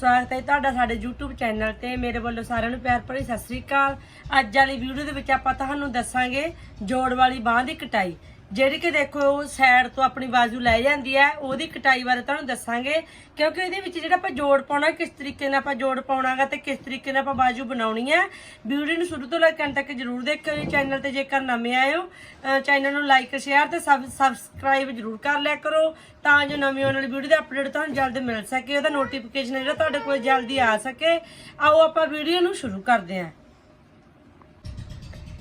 ਸਵਾਗਤ ਹੈ ਤੁਹਾਡਾ ਸਾਡੇ YouTube ਚੈਨਲ ਤੇ। ਮੇਰੇ ਵੱਲੋਂ ਸਾਰਿਆਂ ਨੂੰ ਪਿਆਰ ਭਰੀ ਸਤਿ ਸ੍ਰੀ ਅਕਾਲ। ਅੱਜ ਵਾਲੀ ਵੀਡੀਓ ਦੇ ਵਿੱਚ ਆਪਾਂ ਤੁਹਾਨੂੰ ਦੱਸਾਂਗੇ ਜੋੜ ਵਾਲੀ ਬਾਹ ਦੀ ਕਟਾਈ। ਜਿਹੜੀ ਕਿ ਦੇਖੋ ਸਾਈਡ ਤੋਂ ਆਪਣੀ ਬਾਜੂ ਲੈ ਜਾਂਦੀ ਹੈ, ਉਹਦੀ ਕਟਾਈ ਬਾਰੇ ਤੁਹਾਨੂੰ ਦੱਸਾਂਗੇ, ਕਿਉਂਕਿ ਇਹਦੇ ਵਿੱਚ ਜਿਹੜਾ ਆਪਾਂ ਜੋੜ ਪਾਉਣਾ, ਕਿਸ ਤਰੀਕੇ ਨਾਲ ਆਪਾਂ ਜੋੜ ਪਾਉਣਾਗਾ ਤੇ ਕਿਸ ਤਰੀਕੇ ਨਾਲ ਆਪਾਂ ਬਾਜੂ ਬਣਾਉਣੀ ਹੈ ਵੀਡੀਓ ਨੂੰ ਸ਼ੁਰੂ ਤੋਂ ਲੈ ਕੇ ਅੰਤ ਤੱਕ ਜਰੂਰ ਦੇਖਿਓ ਚੈਨਲ ਤੇ, ਜੇਕਰ ਨਵੇਂ ਆਏ ਹੋ ਚੈਨਲ ਨੂੰ ਲਾਈਕ ਸ਼ੇਅਰ ਤੇ ਸਬਸਕ੍ਰਾਈਬ ਜਰੂਰ ਕਰ ਲਿਆ ਕਰੋ, ਤਾਂ ਜੋ ਨਵੀਂ ਆਉਣ ਵਾਲੀ ਵੀਡੀਓ ਦੇ ਅਪਡੇਟ ਤੁਹਾਨੂੰ ਜਲਦ ਮਿਲ ਸਕੇ, ਉਹਦਾ ਨੋਟੀਫਿਕੇਸ਼ਨ ਜਿਹੜਾ ਤੁਹਾਡੇ ਕੋਲ ਜਲਦੀ ਆ ਸਕੇ, ਆਓ ਆਪਾਂ ਵੀਡੀਓ ਨੂੰ ਸ਼ੁਰੂ ਕਰਦੇ ਹਾਂ।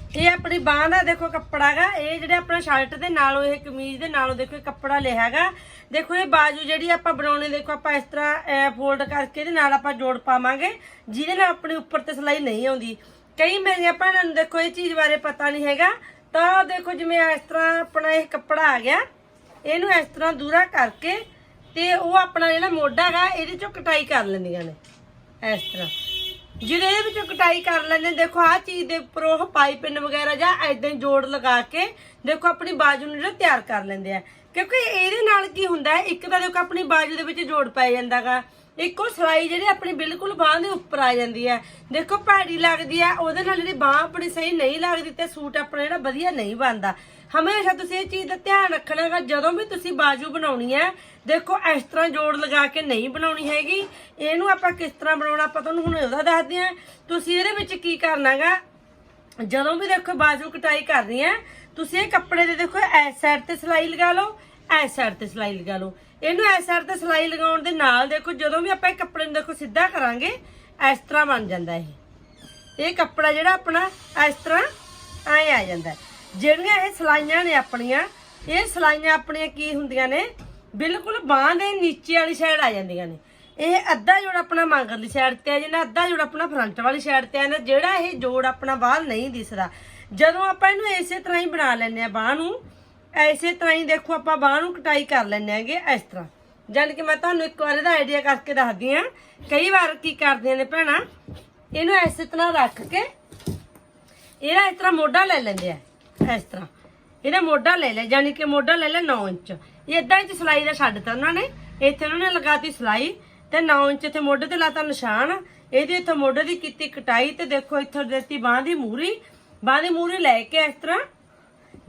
ਇਹ ਆਪਣੀ ਬਾਹ ਦਾ ਦੇਖੋ ਕੱਪੜਾ ਗਾ ਇਹ ਜਿਹੜੇ ਆਪਣਾ ਸ਼ਰਟ ਦੇ ਨਾਲੋਂ ਇਹ ਕਮੀਜ਼ ਦੇ ਨਾਲੋਂ ਦੇਖੋ ਇਹ ਕੱਪੜਾ ਲਿਆ ਹੈਗਾ। ਦੇਖੋ ਇਹ ਬਾਜੂ ਜਿਹੜੀ ਆਪਾਂ ਬਣਾਉਣੀ, ਦੇਖੋ ਆਪਾਂ ਇਸ ਤਰ੍ਹਾਂ ਫੋਲਡ ਕਰਕੇ ਇਹਦੇ ਨਾਲ ਆਪਾਂ ਜੋੜ ਪਾਵਾਂਗੇ, ਜਿਹਦੇ ਨਾਲ ਆਪਣੀ ਉੱਪਰ ਤੇ ਸਲਾਈ ਨਹੀਂ ਆਉਂਦੀ। ਕਈ ਮੇਰੀਆਂ ਭੈਣਾਂ ਨੂੰ ਦੇਖੋ ਇਹ ਚੀਜ਼ ਬਾਰੇ ਪਤਾ ਨਹੀਂ ਹੈਗਾ। ਤਾਂ ਦੇਖੋ ਜਿਵੇਂ ਇਸ ਤਰ੍ਹਾਂ ਆਪਣਾ ਇਹ ਕੱਪੜਾ ਆ ਗਿਆ। ਇਹਨੂੰ ਇਸ ਤਰ੍ਹਾਂ ਦੂਰਾ ਕਰਕੇ ਤੇ ਉਹ ਆਪਣਾ ਜਿਹੜਾ ਮੋਢਾ ਹੈਗਾ, ਇਹਦੇ ਚੋਂ ਕਟਾਈ ਕਰ ਲੈਂਦੀਆਂ ਨੇ। ਇਸ ਤਰ੍ਹਾਂ। ਜਿਹਦੇ ਇਹਦੇ ਵਿੱਚੋਂ ਕਟਾਈ ਕਰ ਲੈਂਦੇ ਦੇਖੋ, ਆਹ ਚੀਜ਼ ਦੇ ਉੱਪਰ ਉਹ ਪਾਈਪਿੰਨ ਵਗੈਰਾ ਜਾਂ ਐਦਾਂ ਹੀ ਜੋੜ ਲਗਾ ਕੇ, ਦੇਖੋ, ਆਪਣੀ ਬਾਜੂ ਨੂੰ ਜਿਹੜਾ ਤਿਆਰ ਕਰ ਲੈਂਦੇ ਆ। ਕਿਉਂਕਿ ਇਹਦੇ ਨਾਲ ਕੀ ਹੁੰਦਾ ਹੈ, ਇੱਕ ਤਾਂ ਦੇਖੋ, ਆਪਣੀ ਬਾਜੂ ਦੇ ਵਿੱਚ ਜੋੜ ਪੈ ਜਾਂਦਾਗਾ। ਇੱਕੋ ਸਲਾਈ ਜਿਹੜੀ ਆਪਣੀ ਬਿਲਕੁਲ ਬਾਹ ਦੇ ਉੱਪਰ ਆ ਜਾਂਦੀ ਹੈ। ਦੇਖੋ ਭੈੜੀ ਲੱਗਦੀ ਹੈ, ਉਹਦੇ ਨਾਲ ਜਿਹੜੀ ਬਾਹ ਆਪਣੀ ਸਹੀ ਨਹੀਂ ਲੱਗਦੀ ਤੇ ਸੂਟ ਆਪਣਾ ਜਿਹੜਾ ਵਧੀਆ ਨਹੀਂ ਬਣਦਾ। ਹਮੇਸ਼ਾ ਤੁਸੀਂ ਇਹ ਚੀਜ਼ ਦਾ ਧਿਆਨ ਰੱਖਣਾਗਾ ਜਦੋਂ ਵੀ ਤੁਸੀਂ ਬਾਜੂ ਬਣਾਉਣੀ ਹੈ, ਦੇਖੋ ਇਸ ਤਰ੍ਹਾਂ ਜੋੜ ਲਗਾ ਕੇ ਨਹੀਂ ਬਣਾਉਣੀ ਹੈਗੀ। ਇਹਨੂੰ ਆਪਾਂ ਕਿਸ ਤਰ੍ਹਾਂ ਬਣਾਉਣਾ ਆਪਾਂ ਤੁਹਾਨੂੰ ਹੁਣ ਉਹਦਾ ਦੱਸਦੇ ਹਾਂ। ਤੁਸੀਂ ਇਹਦੇ ਵਿੱਚ ਕੀ ਕਰਨਾਗਾ ਜਦੋਂ ਵੀ ਦੇਖੋ ਬਾਜੂ ਕਟਾਈ ਕਰਨੀ ਹੈ, ਤੁਸੀਂ ਇਹ ਕੱਪੜੇ ਦੇ ਦੇਖੋ ਇਸ ਸਾਈਡ ਤੇ ਸਲਾਈ ਲਗਾ ਲਓ, ਇਸ ਸਾਈਡ ਤੇ ਸਲਾਈ ਲਗਾ ਲਓ। ਇਹਨੂੰ ਇਸ ਸਾਈਡ ਤੇ ਸਲਾਈ ਲਗਾਉਣ ਦੇ ਨਾਲ ਦੇਖੋ, ਜਦੋਂ ਵੀ ਆਪਾਂ ਇਹ ਕੱਪੜੇ ਨੂੰ ਦੇਖੋ ਸਿੱਧਾ ਕਰਾਂਗੇ, ਇਸ ਤਰ੍ਹਾਂ ਬਣ ਜਾਂਦਾ ਇਹ। ਇਹ ਕੱਪੜਾ ਜਿਹੜਾ ਆਪਣਾ ਇਸ ਤਰ੍ਹਾਂ ਐ ਆ ਜਾਂਦਾ। ਜਿਹੜੀਆਂ ਇਹ ਸਲਾਈਆਂ ਨੇ ਆਪਣੀਆਂ, ਇਹ ਸਲਾਈਆਂ ਆਪਣੀਆਂ ਕੀ ਹੁੰਦੀਆਂ ਨੇ? ਬਿਲਕੁਲ ਬਾਹ ਦੇ ਨੀਚੇ ਵਾਲੀ ਸਾਈਡ ਆ ਜਾਂਦੀਆਂ ਨੇ। ਇਹ ਅੱਧਾ ਜੋੜ ਆਪਣਾ ਮੰਗਰਲੀ ਸਾਈਡ ਤੇ ਆ ਜਾਂਦਾ, ਅੱਧਾ ਜੋੜ ਆਪਣਾ ਫਰੰਟ ਵਾਲੀ ਸਾਈਡ ਤੇ ਆ ਜਾਂਦਾ। ਜਿਹੜਾ ਇਹ ਜੋੜ ਆਪਣਾ ਬਾਹਰ ਨਹੀਂ ਦਿਸਦਾ। ਜਦੋਂ ਆਪਾਂ ਇਹਨੂੰ ਇਸੇ ਤਰ੍ਹਾਂ ਹੀ ਬਣਾ ਲੈਂਦੇ ਆ ਬਾਹ ਨੂੰ ਐਸੇ ਤਰ੍ਹਾਂ ਹੀ ਦੇਖੋ ਆਪਾਂ ਬਾਹ ਨੂੰ ਕਟਾਈ ਕਰ ਲੈਂਦੇ ਆਂਗੇ ਇਸ ਤਰ੍ਹਾਂ। ਜਾਨ ਕਿ ਮੈਂ ਤੁਹਾਨੂੰ ਇੱਕ ਵਾਰ ਇਹਦਾ ਆਈਡੀਆ ਕਰਕੇ ਦੱਸਦੀ ਆ ਕਈ ਵਾਰ ਕੀ ਕਰਦੀਆਂ ਨੇ ਭੈਣਾਂ, ਇਹਨੂੰ ਇਸੇ ਤਰ੍ਹਾਂ ਰੱਖ ਕੇ ਇਹਦਾ ਇਸ ਤਰ੍ਹਾਂ ਮੋਢਾ ਲੈ ਲੈਂਦੇ ਆ, ਇਸ ਤਰ੍ਹਾਂ। ਇਹਦਾ ਮੋਢਾ ਲੈ ਲਿਆ ਯਾਨੀ ਕਿ ਮੋਢਾ ਲੈ ਲਿਆ 9 ਇੰਚ। ਇਹ ਇਦਾਂ ਇੰਚ ਸਲਾਈ ਦਾ ਛੱਡਤਾ ਉਹਨਾਂ ਨੇ। ਇੱਥੇ ਉਹਨਾਂ ਨੇ ਲਗਾਤੀ ਸਲਾਈ ਤੇ 9 ਇੰਚ ਇੱਥੇ ਮੋਢੇ ਤੇ ਲਾਤਾ ਨਿਸ਼ਾਨ। ਇਹਦੇ ਇੱਥੇ ਮੋਢੇ ਦੀ ਕੀਤੀ ਕਟਾਈ ਤੇ ਦੇਖੋ ਇੱਥੋਂ ਦਿੱਤੀ ਬਾਹ ਦੀ ਮੂਰੀ। ਬਾਹ ਦੀ ਮੂਰੀ ਲੈ ਕੇ ਇਸ ਤਰ੍ਹਾਂ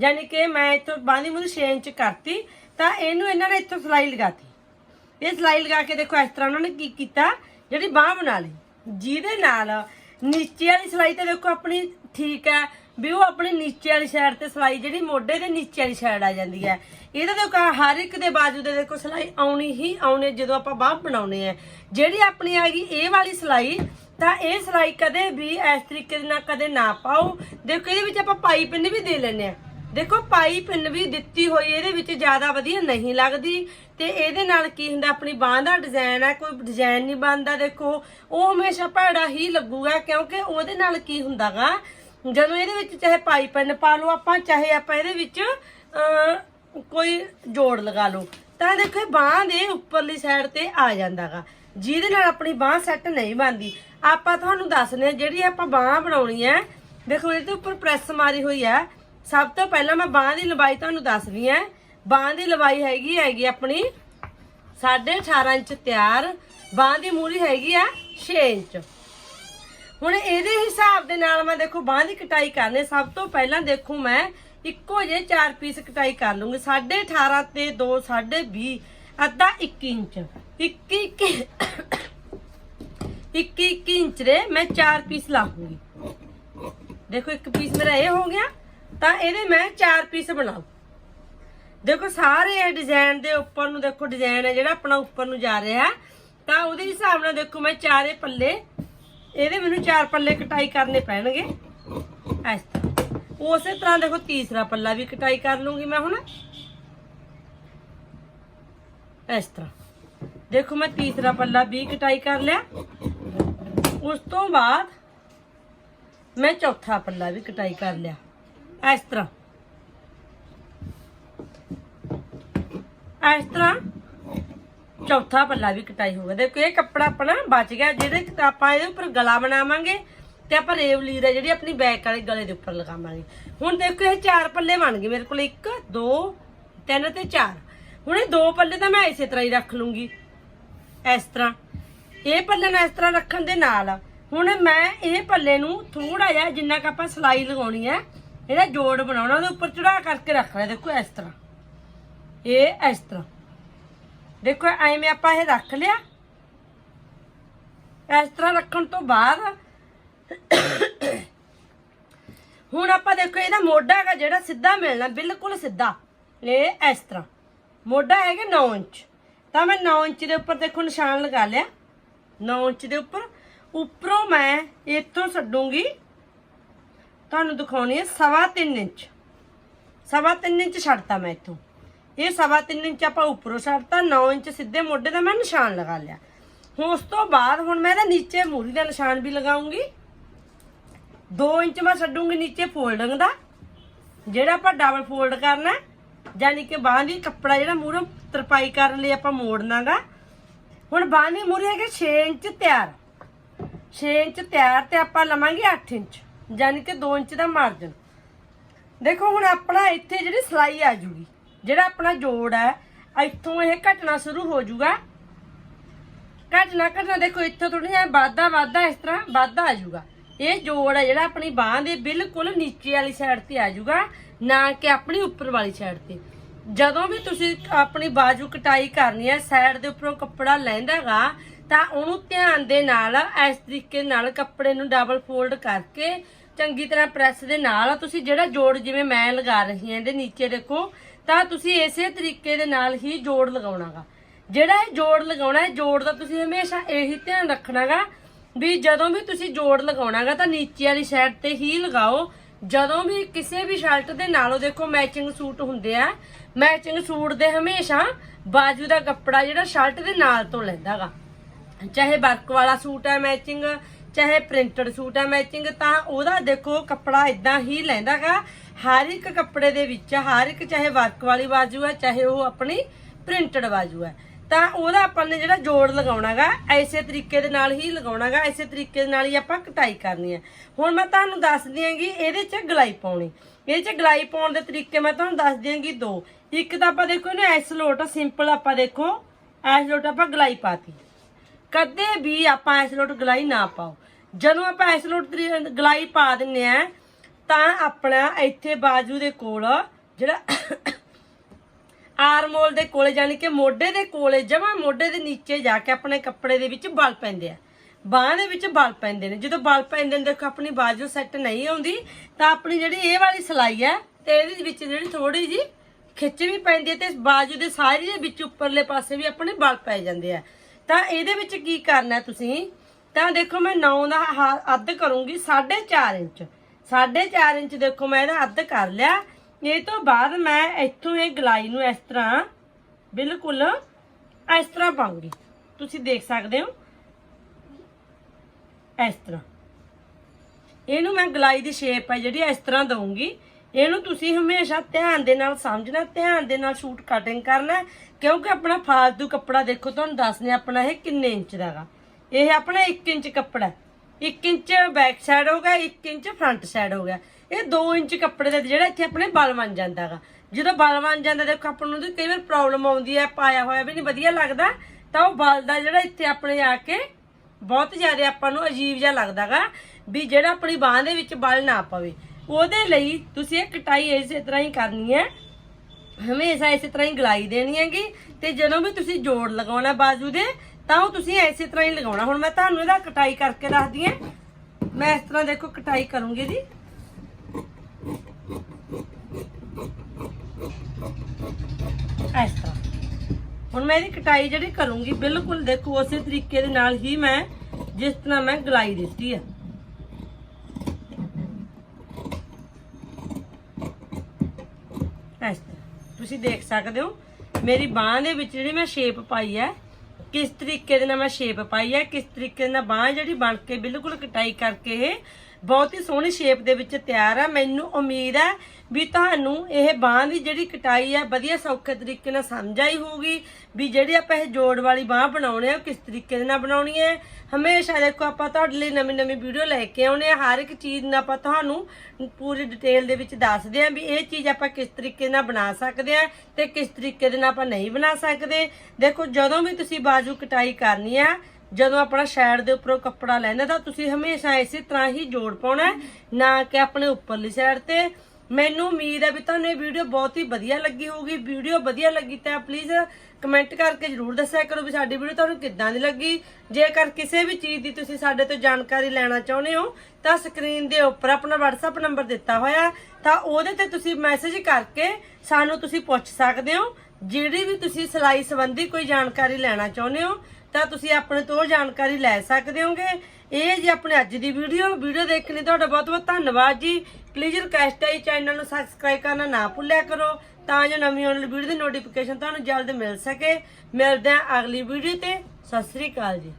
ਯਾਨੀ ਕਿ ਮੈਂ ਇੱਥੋਂ ਬਾਹ ਦੀ ਮੂਰੀ 6 ਇੰਚ ਕਰਤੀ, ਤਾਂ ਇਹਨੂੰ ਇਹਨਾਂ ਨੇ ਇੱਥੋਂ ਸਲਾਈ ਲਗਾਤੀ। ਇਹ ਸਲਾਈ ਲਗਾ ਕੇ ਦੇਖੋ, ਇਸ ਤਰ੍ਹਾਂ ਉਹਨਾਂ ਨੇ ਕੀ ਕੀਤਾ? ਜਿਹੜੀ ਬਾਹ ਬਣਾ ਲਈ। ਜਿਹਦੇ ਨਾਲ ਨੀਚੇ ਵਾਲੀ ਸਲਾਈ ਤੇ ਦੇਖੋ, ਆਪਣੀ ਠੀਕ ਹੈ, ਵੀ ਉਹ ਆਪਣੀ ਨੀਚੇ ਵਾਲੀ ਸਾਈਡ ਤੇ ਸਲਾਈ ਜਿਹੜੀ ਮੋਢੇ ਦੇ ਨੀਚੇ ਵਾਲੀ ਸਾਈਡ ਆ ਜਾਂਦੀ ਹੈ। ਇਹਦਾ ਦੇਖੋ ਹਰ ਇੱਕ ਦੇ ਬਾਜੂ ਦੇ ਦੇਖੋ, ਸਲਾਈ ਆਉਣੀ ਹੀ ਆਉਣੀ ਜਦੋਂ ਆਪਾਂ ਬਾਹ ਬਣਾਉਨੇ ਆ ਜਿਹੜੀ ਆਪਣੀ ਆ ਗਈ ਇਹ ਵਾਲੀ ਸਲਾਈ, ਤਾਂ ਇਹ ਸਲਾਈ ਕਦੇ ਵੀ ਇਸ ਤਰੀਕੇ ਦੇ ਨਾਲ ਕਦੇ ਨਾ ਪਾਓ। ਦੇਖੋ, ਇਹਦੇ ਵਿੱਚ ਆਪਾਂ ਪਾਈਪਿੰਨ ਵੀ ਦੇ ਲੈਨੇ ਆ ਦੇਖੋ, ਪਾਈ ਵੀ ਦਿੱਤੀ ਹੋਈ ਇਹਦੇ ਵਿੱਚ ਜ਼ਿਆਦਾ ਵਧੀਆ ਨਹੀਂ ਲੱਗਦੀ। ਤੇ ਇਹਦੇ ਨਾਲ ਕੀ ਹੁੰਦਾ, ਆਪਣੀ ਬਾਹ ਦਾ ਡਿਜ਼ਾਈਨ ਹੈ, ਕੋਈ ਡਿਜ਼ਾਈਨ ਨਹੀਂ ਬਣਦਾ, ਦੇਖੋ। ਉਹ ਹਮੇਸ਼ਾ ਭੈੜਾ ਹੀ ਲੱਗੂਗਾ, ਕਿਉਂਕਿ ਉਹਦੇ ਨਾਲ ਕੀ ਹੁੰਦਾਗਾ, ਜਦੋਂ ਇਹਦੇ ਵਿੱਚ ਚਾਹੇ ਪਾਈ ਪਿੰਨ ਪਾ ਲਓ ਆਪਾਂ, ਚਾਹੇ ਆਪਾਂ ਇਹਦੇ ਵਿੱਚ ਕੋਈ ਜੋੜ ਲਗਾ ਲਓ, ਤਾਂ ਦੇਖੋ ਬਾਹ ਦੇ ਉੱਪਰਲੀ ਸਾਈਡ ਤੇ ਆ ਜਾਂਦਾਗਾ। ਜਿਹਦੇ ਨਾਲ ਆਪਣੀ ਬਾਹ ਸੈੱਟ ਨਹੀਂ ਬਣਦੀ। ਆਪਾਂ ਤੁਹਾਨੂੰ ਦੱਸਦੇ ਹਾਂ, ਜਿਹੜੀ ਆਪਾਂ ਬਾਹ ਬਣਾਉਣੀ ਹੈ, ਦੇਖੋ, ਇਹਦੇ ਉੱਪਰ ਪ੍ਰੈਸ ਮਾਰੀ ਹੋਈ ਹੈ। ਸਭ ਤੋਂ ਪਹਿਲਾਂ ਮੈਂ ਬਾਹ ਦੀ ਲੰਬਾਈ ਤੁਹਾਨੂੰ ਦੱਸਦੀ ਹਾਂ। ਬਾਹ ਦੀ ਲੰਬਾਈ ਹੈਗੀ ਹੈਗੀ ਆਪਣੀ 18.5 ਇੰਚ ਤਿਆਰ। ਬਾਹ ਦੀ ਮੂਰੀ ਹੈਗੀ ਆ 6 ਇੰਚ। ਹੁਣ ਇਹਦੇ ਹਿਸਾਬ ਦੇ ਨਾਲ ਮੈਂ ਦੇਖੋ ਬਾਹ ਦੀ ਕਟਾਈ ਕਰਨੇ ਸਭ ਤੋਂ ਪਹਿਲਾਂ ਦੇਖੋ ਮੈਂ ਇੱਕੋ ਜਿਹੇ ਚਾਰ ਪੀਸ ਕਟਾਈ ਕਰ ਲੂੰਗੀ। 18.5 ਤੇ 2 20 ਅੱਧਾ 21 ਇੰਚ। 21 21 ਇੰਚ ਦੇ ਮੈਂ ਚਾਰ ਪੀਸ ਲਾਉਂਗੀ ਦੇਖੋ ਇੱਕ ਪੀਸ ਮੇਰਾ ਇਹ ਹੋ ਗਿਆ। ਤਾਂ ਇਹਦੇ ਮੈਂ ਚਾਰ ਪੀਸ ਬਣਾਉ। ਦੇਖੋ ਸਾਰੇ ਇਹ ਡਿਜ਼ਾਈਨ ਦੇ ਉੱਪਰ ਨੂੰ ਦੇਖੋ ਡਿਜ਼ਾਈਨ ਹੈ ਜਿਹੜਾ ਆਪਣਾ ਉੱਪਰ ਨੂੰ ਜਾ ਰਿਹਾ ਤਾਂ ਉਹਦੇ ਹਿਸਾਬ ਨਾਲ ਦੇਖੋ ਮੈਂ ਚਾਰੇ ਪੱਲੇ, ਇਹਦੇ ਮੈਨੂੰ ਚਾਰ ਪੱਲੇ ਕਟਾਈ ਕਰਨੇ ਪੈਣਗੇ। ਇਸ ਤਰ੍ਹਾਂ। ਉਸੇ ਤਰ੍ਹਾਂ ਦੇਖੋ ਤੀਸਰਾ ਪੱਲਾ ਵੀ ਕਟਾਈ ਕਰ ਲੂੰਗੀ ਮੈਂ ਹੁਣ। ਇਸ ਤਰ੍ਹਾਂ। ਦੇਖੋ ਮੈਂ ਤੀਸਰਾ ਪੱਲਾ ਵੀ ਕਟਾਈ ਕਰ ਲਿਆ। ਉਸ ਤੋਂ ਬਾਅਦ ਮੈਂ ਚੌਥਾ ਪੱਲਾ ਵੀ ਕਟਾਈ ਕਰ ਲਿਆ। ਇਸ ਤਰ੍ਹਾਂ। ਇਸ ਤਰ੍ਹਾਂ ਚੌਥਾ ਪੱਲਾ ਵੀ ਕਟਾਈ ਹੋਊਗਾ। ਦੇਖੋ, ਇਹ ਕੱਪੜਾ ਆਪਣਾ ਬਚ ਗਿਆ। ਜਿਹਦੇ ਆਪਾਂ ਇਹਦੇ ਉੱਪਰ ਗਲਾ ਬਣਾਵਾਂਗੇ ਤੇ ਆਪਾਂ ਰੇਵ ਲੀਰ ਹੈ ਜਿਹੜੀ ਆਪਣੀ ਬੈਕ ਵਾਲੇ ਗਲੇ ਦੇ ਉੱਪਰ ਲਗਾਵਾਂਗੇ। ਹੁਣ ਦੇਖੋ, ਇਹ ਚਾਰ ਪੱਲੇ ਬਣ ਗਏ ਮੇਰੇ ਕੋਲ। 1 2 3 ਤੇ 4 ਹੁਣ ਇਹ ਦੋ ਪੱਲੇ ਤਾਂ ਮੈਂ ਇਸੇ ਤਰ੍ਹਾਂ ਹੀ ਰੱਖ ਲੂੰਗੀ। ਇਸ ਤਰ੍ਹਾਂ। ਇਹ ਪੱਲੇ ਨੂੰ ਇਸ ਤਰ੍ਹਾਂ ਰੱਖਣ ਦੇ ਨਾਲ ਹੁਣ ਮੈਂ ਇਹ ਪੱਲੇ ਨੂੰ ਥੋੜਾ ਜਿਹਾ ਜਿੰਨਾ ਕ ਆਪਾਂ ਸਲਾਈ ਲਗਾਉਣੀ ਹੈ ਇਹਦਾ ਜੋੜ ਬਣਾਉਣਾ, ਉਹਦੇ ਉੱਪਰ ਚੜਾ ਕਰਕੇ ਰੱਖਣਾ, ਦੇਖੋ ਇਸ ਤਰ੍ਹਾਂ। ਇਹ ਇਸ ਤਰ੍ਹਾਂ। ਦੇਖੋ, ਐਵੇਂ ਆਪਾਂ ਇਹ ਰੱਖ ਲਿਆ। ਇਸ ਤਰ੍ਹਾਂ ਰੱਖਣ ਤੋਂ ਬਾਅਦ ਹੁਣ ਆਪਾਂ ਦੇਖੋ, ਇਹਦਾ ਮੋਢਾ ਹੈਗਾ ਜਿਹੜਾ ਸਿੱਧਾ ਮਿਲਣਾ, ਬਿਲਕੁਲ ਸਿੱਧਾ। ਇਹ ਇਸ ਤਰ੍ਹਾਂ। ਮੋਢਾ ਹੈਗਾ 9 ਇੰਚ। ਤਾਂ ਮੈਂ 9 ਇੰਚ ਦੇ ਉੱਪਰ ਦੇਖੋ, ਨਿਸ਼ਾਨ ਲਗਾ ਲਿਆ। 9 ਇੰਚ ਦੇ ਉੱਪਰ। ਉੱਪਰੋਂ ਮੈਂ ਇੱਥੋਂ ਛੱਡੂੰਗੀ ਤੁਹਾਨੂੰ ਦਿਖਾਉਣੀ ਹੈ ਸਵਾ ਤਿੰਨ ਇੰਚ। ਸਵਾ ਤਿੰਨ ਇੰਚ ਛੱਡਤਾ ਮੈਂ ਇੱਥੋਂ। ਇਹ ਸਵਾ ਤਿੰਨ ਇੰਚ ਆਪਾਂ ਉੱਪਰੋਂ ਛੱਡਤਾ 9 ਇੰਚ ਸਿੱਧੇ ਮੋਢੇ ਦਾ ਮੈਂ ਨਿਸ਼ਾਨ ਲਗਾ ਲਿਆ। ਹੁਣ ਉਸ ਤੋਂ ਬਾਅਦ ਹੁਣ ਮੈਂ ਇਹਦਾ ਨੀਚੇ ਮੂਰੀ ਦਾ ਨਿਸ਼ਾਨ ਵੀ ਲਗਾਉਂਗੀ। 2 ਇੰਚ ਮੈਂ ਛੱਡੂੰਗੀ ਨੀਚੇ ਫੋਲਡਿੰਗ ਦਾ ਜਿਹੜਾ ਆਪਾਂ ਡਬਲ ਫੋਲਡ ਕਰਨਾ ਹੈ, ਯਾਨੀ ਕਿ ਬਾਂਹ ਦੀ ਕੱਪੜਾ ਜਿਹੜਾ ਮੂਹਰੋਂ ਤਰਪਾਈ ਕਰਨ ਲਈ ਆਪਾਂ ਮੋੜਨਾਗਾ। ਹੁਣ ਬਾਂਹ ਦੀ ਮੂਹਰੇ ਹੈਗੇ 6 ਇੰਚ ਤਿਆਰ। 6 ਇੰਚ ਤਿਆਰ ਤੇ ਆਪਾਂ ਲਵਾਂਗੇ 8 ਇੰਚ। ਯਾਨੀ ਕਿ 2 ਇੰਚ ਦਾ ਮਾਰਜਨ ਦੇਖੋ, ਹੁਣ ਆਪਣਾ ਇੱਥੇ ਜਿਹੜੀ ਸਲਾਈ ਆ ਜੂਗੀ, ਜਿਹੜਾ ਆਪਣਾ ਜੋੜ ਹੈ, ਇੱਥੋਂ ਇਹ ਘਟਣਾ ਸ਼ੁਰੂ ਹੋ ਜਾਊਗਾ ਘਟਣਾ ਘਟਣਾ ਦੇਖੋ, ਇੱਥੋਂ ਥੋੜੀ ਜਿਹਾ ਵਾਧਾ ਵਾਧਾ, ਇਸ ਤਰ੍ਹਾਂ ਵਾਧਾ ਆ ਜਾਊਗਾ ਇਹ ਜੋੜ ਹੈ ਜਿਹੜਾ ਆਪਣੀ ਬਾਹ ਦੇ ਬਿਲਕੁਲ ਨੀਚੇ ਵਾਲੀ ਸਾਈਡ ਤੇ ਆ ਜਾਊਗਾ ਨਾ ਕਿ ਆਪਣੀ ਉੱਪਰ ਵਾਲੀ ਸਾਈਡ ਤੇ। ਜਦੋਂ ਵੀ ਤੁਸੀਂ ਆਪਣੀ ਬਾਜੂ ਕਟਾਈ ਕਰਨੀ ਹੈ ਸਾਈਡ ਦੇ ਉੱਪਰੋਂ ਕੱਪੜਾ ਲੈਂਦਾਗਾ ਤਾਂ ਉਹਨੂੰ ਧਿਆਨ ਦੇ ਨਾਲ, ਇਸ ਤਰੀਕੇ ਨਾਲ ਕੱਪੜੇ ਨੂੰ ਡਬਲ ਫੋਲਡ ਕਰਕੇ ਚੰਗੀ ਤਰ੍ਹਾਂ ਪ੍ਰੈਸ ਦੇ ਨਾਲ ਤੁਸੀਂ ਜਿਹੜਾ ਜੋੜ ਜਿਵੇਂ ਮੈਂ ਲਗਾ ਰਹੀ ਹਾਂ ਇਹਦੇ ਨੀਚੇ ਦੇਖੋ, ਤਾਂ ਤੁਸੀਂ ਇਸੇ ਤਰੀਕੇ ਦੇ ਨਾਲ ਹੀ ਜੋੜ ਲਗਾਉਣਾਗਾ। ਜਿਹੜਾ ਇਹ ਜੋੜ ਲਗਾਉਣਾ ਹੈ ਜੋੜ ਦਾ ਤੁਸੀਂ ਹਮੇਸ਼ਾ ਇਹੀ ਧਿਆਨ ਰੱਖਣਾਗਾ ਵੀ ਜਦੋਂ ਵੀ ਤੁਸੀਂ ਜੋੜ ਲਗਾਉਣਾਗਾ ਤਾਂ ਨੀਚੇ ਵਾਲੀ ਸਾਈਡ ਤੇ ਹੀ ਲਗਾਓ। ਜਦੋਂ ਵੀ ਕਿਸੇ ਵੀ ਸ਼ਰਟ ਦੇ ਨਾਲੋਂ ਦੇਖੋ ਮੈਚਿੰਗ ਸੂਟ ਹੁੰਦੇ ਆ। ਮੈਚਿੰਗ ਸੂਟ ਦੇ ਹਮੇਸ਼ਾ ਬਾਜੂ ਦਾ ਕੱਪੜਾ ਜਿਹੜਾ ਸ਼ਰਟ ਦੇ ਨਾਲ ਤੋਂ ਲੈਂਦਾਗਾ। ਚਾਹੇ ਵਰਕ ਵਾਲਾ ਸੂਟ ਹੈ ਮੈਚਿੰਗ ਚਾਹੇ ਪ੍ਰਿੰਟਡ ਸੂਟ ਹੈ ਮੈਚਿੰਗ ਤਾਂ ਉਹਦਾ ਦੇਖੋ ਕੱਪੜਾ ਇਦਾਂ ਹੀ ਲੈਂਦਾਗਾ। ਹਰ ਇੱਕ ਕੱਪੜੇ ਦੇ ਵਿੱਚ, ਹਰ ਇੱਕ ਚਾਹੇ ਵਰਕ ਵਾਲੀ ਬਾਜੂ ਹੈ ਚਾਹੇ ਉਹ ਆਪਣੀ ਪ੍ਰਿੰਟਡ ਬਾਜੂ ਹੈ ਤਾਂ ਉਹਦਾ ਆਪਾਂ ਨੇ ਜਿਹੜਾ ਜੋੜ ਲਗਾਉਣਾਗਾ, ਐਸੇ ਤਰੀਕੇ ਦੇ ਨਾਲ ਹੀ ਲਗਾਉਣਾਗਾ, ਐਸੇ ਤਰੀਕੇ ਦੇ ਨਾਲ ਹੀ ਆਪਾਂ ਕਟਾਈ ਕਰਨੀ ਹੈ ਹੁਣ ਮੈਂ ਤੁਹਾਨੂੰ ਦੱਸ ਦਿਆਂਗੀ ਇਹਦੇ 'ਚ ਗਲਾਈ ਪਾਉਣੀ। ਇਹਦੇ 'ਚ ਗਲਾਈ ਪਾਉਣ ਦੇ ਤਰੀਕੇ ਮੈਂ ਤੁਹਾਨੂੰ ਦੱਸ ਦਿਆਂਗੀ ਦੋ। ਇੱਕ ਤਾਂ ਆਪਾਂ ਦੇਖੋ ਇਹਨੂੰ ਐਸ ਲੋਟ, ਸਿੰਪਲ ਆਪਾਂ ਦੇਖੋ, ਐਸ ਲੋਟ ਆਪਾਂ ਗਲਾਈ ਪਾਤੀ। ਕਦੇ ਵੀ ਆਪਾਂ ਐਸਲੋਟ ਗਲਾਈ ਨਾ ਪਾਓ। ਜਦੋਂ ਆਪਾਂ ਐਸਲੋਟ ਲੋਟ ਗਲਾਈ ਪਾ ਦਿੰਨੇ ਆ, ਤਾਂ ਆਪਣਾ ਇੱਥੇ ਬਾਜੂ ਦੇ ਕੋਲ ਜਿਹੜਾ ਆਰਮੋਲ ਦੇ ਕੋਲੇ ਜਾਨੀ ਕਿ ਮੋਢੇ ਦੇ ਕੋਲੇ, ਜਮਾ ਮੋਢੇ ਦੇ ਨੀਚੇ ਜਾ ਕੇ ਆਪਣੇ ਕੱਪੜੇ ਦੇ ਵਿੱਚ ਬਲ ਪੈਂਦੇ ਆ। ਬਾਹਾਂ ਦੇ ਵਿੱਚ ਬਲ ਪੈਂਦੇ ਨੇ। ਜਦੋਂ ਬਲ ਪੈਂਦੇ ਨੇ, ਦੇਖੋ ਆਪਣੀ ਬਾਜੂ ਸੈੱਟ ਨਹੀਂ ਆਉਂਦੀ, ਤਾਂ ਆਪਣੀ ਜਿਹੜੀ ਇਹ ਵਾਲੀ ਸਲਾਈ ਹੈ, ਤੇ ਇਹਦੇ ਵਿੱਚ ਜਿਹੜੀ ਥੋੜੀ ਜੀ ਖਿੱਚ ਵੀ ਪੈਂਦੀ ਹੈ ਤੇ ਬਾਜੂ ਦੇ ਸਾਰੇ ਦੇ ਵਿੱਚ ਉੱਪਰਲੇ ਪਾਸੇ ਵੀ ਆਪਣੇ ਬਲ ਪੈ ਜਾਂਦੇ ਆ। ਤਾਂ ਇਹਦੇ ਵਿੱਚ ਕੀ ਕਰਨਾ ਤੁਸੀਂ? ਤਾਂ ਦੇਖੋ ਮੈਂ 9 ਦਾ ਹਾ- ਅੱਧ ਕਰੂੰਗੀ 4.5 ਇੰਚ। 4.5 ਇੰਚ ਦੇਖੋ ਮੈਂ ਇਹਦਾ ਅੱਧ ਕਰ ਲਿਆ। ਇਹ ਤੋਂ ਬਾਅਦ ਮੈਂ ਇੱਥੋਂ ਇਹ ਗਲਾਈ ਨੂੰ ਇਸ ਤਰ੍ਹਾਂ ਬਿਲਕੁਲ ਇਸ ਤਰ੍ਹਾਂ ਪਾਉਂਗੀ। ਤੁਸੀਂ ਦੇਖ ਸਕਦੇ ਹੋ? ਇਸ ਤਰ੍ਹਾਂ। ਇਹਨੂੰ ਮੈਂ ਗਲਾਈ ਦੀ ਸ਼ੇਪ ਹੈ ਜਿਹੜੀ ਇਸ ਤਰ੍ਹਾਂ ਦਊਂਗੀ। ਇਹਨੂੰ ਤੁਸੀਂ ਹਮੇਸ਼ਾ ਧਿਆਨ ਦੇ ਨਾਲ ਸਮਝਣਾ, ਧਿਆਨ ਦੇ ਨਾਲ ਸ਼ੂਟ ਕਟਿੰਗ ਕਰਨਾ ਕਿਉਂਕਿ ਆਪਣਾ ਫਾਲਤੂ ਕੱਪੜਾ ਦੇਖੋ, ਤੁਹਾਨੂੰ ਦੱਸਨੇ ਆਪਣਾ ਇਹ ਕਿੰਨੇ ਇੰਚ ਦਾ ਹੈਗਾ ਇਹ ਆਪਣਾ 1 ਇੰਚ ਕੱਪੜਾ ਹੈ। 1 ਇੰਚ ਬੈਕ ਸਾਈਡ ਹੋ ਗਿਆ 1 ਇੰਚ ਫਰੰਟ ਸਾਈਡ ਹੋ ਗਿਆ। ਇਹ 2 ਇੰਚ ਕੱਪੜੇ ਦਾ ਜਿਹੜਾ ਇੱਥੇ ਆਪਣੇ ਬਲ ਬਣ ਜਾਂਦਾ ਹੈਗਾ ਜਦੋਂ ਬਲ ਬਣ ਜਾਂਦਾ, ਦੇਖੋ ਆਪਾਂ ਨੂੰ ਕਈ ਵਾਰ ਪ੍ਰੋਬਲਮ ਆਉਂਦੀ ਹੈ, ਪਾਇਆ ਹੋਇਆ ਵੀ ਨਹੀਂ, ਵਧੀਆ ਲੱਗਦਾ, ਤਾਂ ਉਹ ਬਲ ਦਾ ਜਿਹੜਾ ਇੱਥੇ ਆਪਣੇ ਆ ਕੇ ਬਹੁਤ ਜ਼ਿਆਦਾ ਆਪਾਂ ਨੂੰ ਅਜੀਬ ਜਿਹਾ ਲੱਗਦਾਗਾ ਵੀ ਜਿਹੜਾ ਆਪਣੀ ਬਾਹ ਦੇ ਵਿੱਚ ਬਲ ਨਾ ਪਵੇ। ਉਹਦੇ ਲਈ ਤੁਸੀਂ ਇਹ ਕਟਾਈ ਇਸੇ ਤਰ੍ਹਾਂ ਹੀ ਕਰਨੀ ਹੈ। ਹਮੇਸ਼ਾ ਇਸੇ ਤਰ੍ਹਾਂ ਹੀ ਗਲਾਈ ਦੇਣੀ ਹੈਗੀ ਤੇ ਜਦੋਂ ਵੀ ਤੁਸੀਂ ਜੋੜ ਲਗਾਉਣਾ ਬਾਜੂ ਦੇ, ਤਾਂ ਉਹ ਤੁਸੀਂ ਇਸੇ ਤਰ੍ਹਾਂ ਹੀ ਲਗਾਉਣਾ। ਹੁਣ ਮੈਂ ਤੁਹਾਨੂੰ ਇਹਦਾ ਕਟਾਈ ਕਰਕੇ ਦੱਸਦੀ ਹਾਂ। ਮੈਂ ਇਸ ਤਰ੍ਹਾਂ ਦੇਖੋ ਕਟਾਈ ਕਰੂੰਗੀ ਜੀ। ਇਸ ਤਰ੍ਹਾਂ। ਹੁਣ ਮੈਂ ਇਹਦੀ ਕਟਾਈ ਜਿਹੜੀ ਕਰੂੰਗੀ, ਬਿਲਕੁਲ ਦੇਖੋ ਉਸੇ ਤਰੀਕੇ ਦੇ ਨਾਲ ਹੀ ਮੈਂ ਜਿਸ ਤਰ੍ਹਾਂ ਮੈਂ ਗਲਾਈ ਦਿੱਤੀ ਹੈ ਇਸ ਤਰ੍ਹਾਂ ਤੁਸੀਂ ਦੇਖ ਸਕਦੇ ਹੋ। ਮੇਰੀ ਬਾਹ ਦੇ ਵਿੱਚ ਜਿਹੜੀ ਮੈਂ ਸ਼ੇਪ ਪਾਈ ਹੈ, ਕਿਸ ਤਰੀਕੇ ਦੇ ਨਾਲ ਮੈਂ ਸ਼ੇਪ ਪਾਈ ਹੈ, ਕਿਸ ਤਰੀਕੇ ਨਾਲ ਬਾਹ ਜਿਹੜੀ ਬਣ ਕੇ ਬਿਲਕੁਲ ਕਟਾਈ ਕਰਕੇ ਇਹ ਬਹੁਤ ਹੀ ਸੋਹਣੀ ਸ਼ੇਪ ਦੇ ਵਿੱਚ ਤਿਆਰ ਆ। ਮੈਨੂੰ ਉਮੀਦ ਹੈ ਵੀ ਤੁਹਾਨੂੰ ਇਹ ਬਾਹ ਦੀ ਜਿਹੜੀ ਕਟਾਈ ਹੈ ਵਧੀਆ ਸੌਖੇ ਤਰੀਕੇ ਨਾਲ ਸਮਝ ਆਈ ਹੋਊਗੀ ਵੀ ਜਿਹੜੀ ਆਪਾਂ ਇਹ ਜੋੜ ਵਾਲੀ ਬਾਹ ਬਣਾਉਣੀ ਆ, ਉਹ ਕਿਸ ਤਰੀਕੇ ਦੇ ਨਾਲ ਬਣਾਉਣੀ ਹੈ ਹਮੇਸ਼ਾ ਦੇਖੋ ਆਪਾਂ ਤੁਹਾਡੇ ਲਈ ਨਵੀਂ ਨਵੀਂ ਵੀਡੀਓ ਲੈ ਕੇ ਆਉਣੇ ਆ। ਹਰ ਇੱਕ ਚੀਜ਼ ਨਾਲ ਆਪਾਂ ਤੁਹਾਨੂੰ ਪੂਰੀ ਡਿਟੇਲ ਦੇ ਵਿੱਚ ਦੱਸਦੇ ਆ ਵੀ ਇਹ ਚੀਜ਼ ਆਪਾਂ ਕਿਸ ਤਰੀਕੇ ਨਾਲ ਬਣਾ ਸਕਦੇ ਆ ਤੇ ਕਿਸ ਤਰੀਕੇ ਦੇ ਨਾਲ ਆਪਾਂ ਨਹੀਂ ਬਣਾ ਸਕਦੇ। ਦੇਖੋ ਜਦੋਂ ਵੀ ਤੁਸੀਂ ਬਾਜੂ ਕਟਾਈ ਕਰਨੀ ਆ ਜਦੋਂ ਆਪਣਾ ਸਾਈਡ ਦੇ ਉੱਪਰੋਂ ਕੱਪੜਾ ਲੈਂਦਾ ਤਾਂ ਤੁਸੀਂ ਹਮੇਸ਼ਾ ਇਸੇ ਤਰ੍ਹਾਂ ਹੀ ਜੋੜ ਪਾਉਣਾ ਨਾ ਕਿ ਆਪਣੇ ਉੱਪਰਲੀ ਸਾਈਡ ਤੇ। ਮੈਨੂੰ ਉਮੀਦ ਹੈ ਵੀ ਤੁਹਾਨੂੰ ਇਹ ਵੀਡੀਓ ਬਹੁਤ ਹੀ ਵਧੀਆ ਲੱਗੀ ਹੋਊਗੀ। ਵੀਡੀਓ ਵਧੀਆ ਲੱਗੀ ਤਾਂ ਪਲੀਜ਼ ਕਮੈਂਟ ਕਰਕੇ ਜਰੂਰ ਦੱਸਿਆ ਕਰੋ ਵੀ ਸਾਡੀ ਵੀਡੀਓ ਤੁਹਾਨੂੰ ਕਿੱਦਾਂ ਦੀ ਲੱਗੀ। ਜੇਕਰ ਕਿਸੇ ਵੀ ਚੀਜ਼ ਦੀ ਤੁਸੀਂ ਸਾਡੇ ਤੋਂ ਜਾਣਕਾਰੀ ਲੈਣਾ ਚਾਹੁੰਦੇ ਹੋ, ਤਾਂ ਸਕਰੀਨ ਦੇ ਉੱਪਰ ਆਪਣਾ WhatsApp ਨੰਬਰ ਦਿੱਤਾ ਹੋਇਆ ਤਾਂ ਉਹਦੇ ਤੇ ਤੁਸੀਂ ਮੈਸੇਜ ਕਰਕੇ ਸਾਨੂੰ ਤੁਸੀਂ ਪੁੱਛ ਸਕਦੇ ਹੋ। ਜਿਹੜੀ ਵੀ ਤੁਸੀਂ ਸਿਲਾਈ ਸੰਬੰਧੀ ਕੋਈ ਜਾਣਕਾਰੀ ਲੈਣਾ ਚਾਹੁੰਦੇ ਹੋ ਤਾਂ ਤੁਸੀਂ ਆਪਣੇ ਤੋਂ ਜਾਣਕਾਰੀ ਲੈ ਸਕਦੇ ਹੋਗੇ। ਇਹ ਜੀ ਆਪਣੇ ਅੱਜ ਦੀ ਵੀਡੀਓ। ਵੀਡੀਓ ਦੇਖਣ ਲਈ ਤੁਹਾਡਾ ਬਹੁਤ ਬਹੁਤ ਧੰਨਵਾਦ ਜੀ। ਪਲੀਜ਼ ਰਿਕਵੈਸਟ ਹੈ ਚੈਨਲ ਨੂੰ ਸਬਸਕ੍ਰਾਈਬ ਕਰਨਾ ਨਾ ਭੁੱਲਿਆ ਕਰੋ, ਤਾਂ ਜੋ ਨਵੀਂ ਆਉਣ ਵਾਲੀ ਵੀਡੀਓ ਦੀ ਨੋਟੀਫਿਕੇਸ਼ਨ ਤੁਹਾਨੂੰ ਜਲਦ ਮਿਲ ਸਕੇ। ਮਿਲਦੇ ਹਾਂ ਅਗਲੀ ਵੀਡੀਓ ਤੇ। ਸਤਿ ਸ੍ਰੀ ਅਕਾਲ ਜੀ।